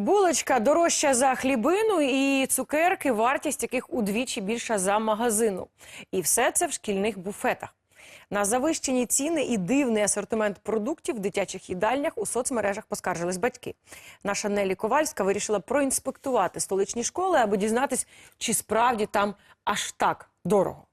Булочка дорожча за хлібину і цукерки, вартість яких удвічі більша за магазину. І все це в шкільних буфетах. На завищені ціни і дивний асортимент продуктів в дитячих їдальнях у соцмережах поскаржились батьки. Наша Нелі Ковальська вирішила проінспектувати столичні школи, аби дізнатись, чи справді там аж так дорого.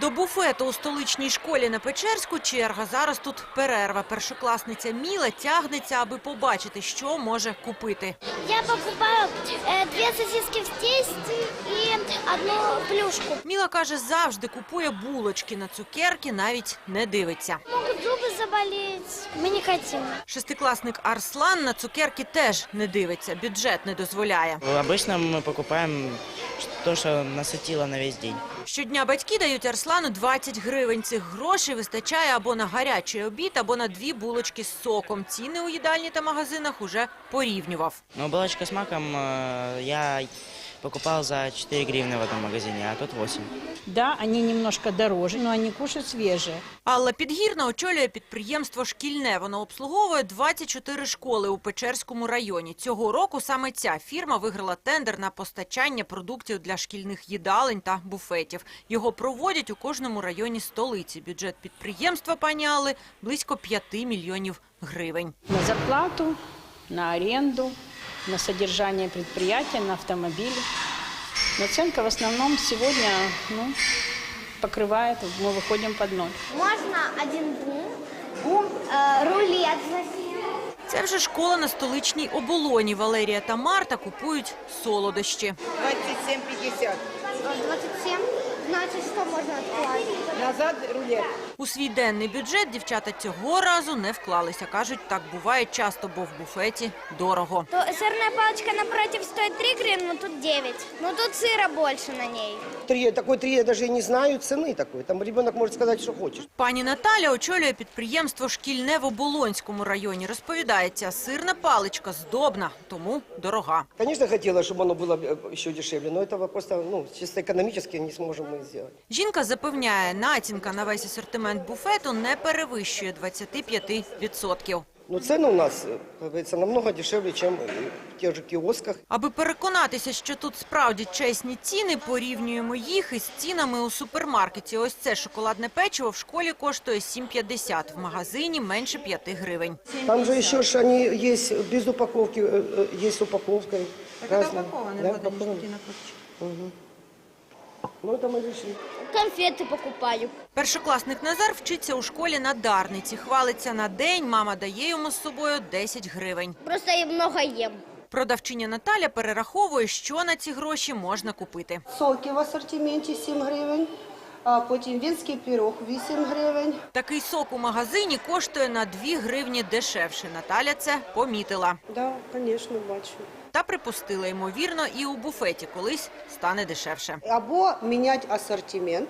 До буфету у столичній школі на Печерську черга. Зараз тут перерва. Першокласниця Міла тягнеться, аби побачити, що може купити. Я покупаю дві две сосиски в тісті и одну плюшку. Міла каже, завжди купує булочки на цукерки, навіть не дивиться. Могут зубы заболеть. Мы не хотим. Шестикласник Арслан на цукерки теж не дивиться, бюджет не дозволяє. Обычно мы покупаем то, что насытило на весь день. Щодня батьки дають Арслану 20 гривень. Цих грошей вистачає або на гарячий обід, або на дві булочки з соком. Ціни у їдальні та магазинах уже порівнював. Но булочка с маком э, я покупал за 4 гривны в этом магазине, а тут 8. Да, они немножко дороже, но они кушают свежие. Алла Підгірна очолює підприємство «Шкільне». Воно обслуговує 24 школи у Печерському районі. Цього року саме ця фірма виграла тендер на постачання продуктів для шкільних їдалень та буфетів. Його проводять у кожному районі столиці. Бюджет підприємства, пані Алли, близько 5 мільйонів гривень. На зарплату, на аренду, на содержание предприятия, на автомобили. Наценка в основном сегодня ну, покрывает, мы выходим под ноль. Можно один бум, бум, э, рулет затем. Це вже школа на столичній оболоні. Валерія та Марта купують солодощі. 27,50. 27. Значит, что можно откладывать? Назад рулет. У свій денний бюджет дівчата цього разу не вклалися. Кажуть, так буває часто, бо в буфеті дорого. То сырная палочка напротив стоит 3 гривны, но тут 9. Но тут сыра больше на ней. Три, такой три я даже и не знаю цены такой. Там ребенок может сказать, что хочет. Пані Наталя очолює підприємство «Шкільне» в Оболонському районі. Розповідається, сирна паличка здобна, тому дорога. Конечно, хотела, чтобы оно было э, еще дешевле, но этого просто, ну, чисто экономически не сможем мы сделать. Жінка запевняє, націнка на весь асортимент буфету не перевищує 25%. Но цены у нас, э, как говорится, намного дешевле, чем э, в тех же киосках. Аби переконатися, що тут справді чесні ціни, порівнюємо їх із цінами у супермаркеті. Ось це шоколадне печиво в школі коштує 7,50, в магазині менше 5 гривень. Там же еще ж они есть без упаковки, э, э, есть с упаковкой. разные. Да, упакованы. Мгм. Ну, это мы решили. Конфеты покупаю. Першокласник Назар вчиться у школі на Дарниці. Хвалиться на день, мама дає йому з собою 10 гривень. Просто я много ем. Продавчиня Наталя перераховує, що на ці гроші можна купити. Соки в асортименті 7 гривень, а потім вінський пірог 8 гривень. Такий сок у магазині коштує на 2 гривні дешевше. Наталя це помітила. Да, звісно, бачу. Та припустила, ймовірно, і у буфеті колись стане дешевше. Або міняти асортимент,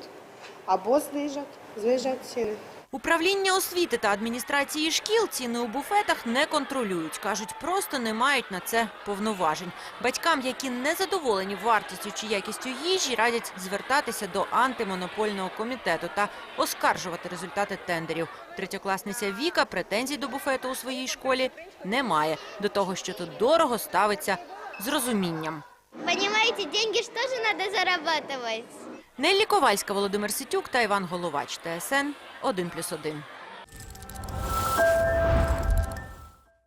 або знижати, знижати ціни. Управління освіти та адміністрації шкіл ціни у буфетах не контролюють. Кажуть, просто не мають на це повноважень. Батькам, які не задоволені вартістю чи якістю їжі, радять звертатися до антимонопольного комітету та оскаржувати результати тендерів. Третьокласниця Віка претензій до буфету у своїй школі не має. До того, що тут дорого ставиться з розумінням. Понимаете, деньги же тоже надо зарабатывать. Неллі Ковальська, Володимир Ситюк та Іван Головач. ТСН 1+,1.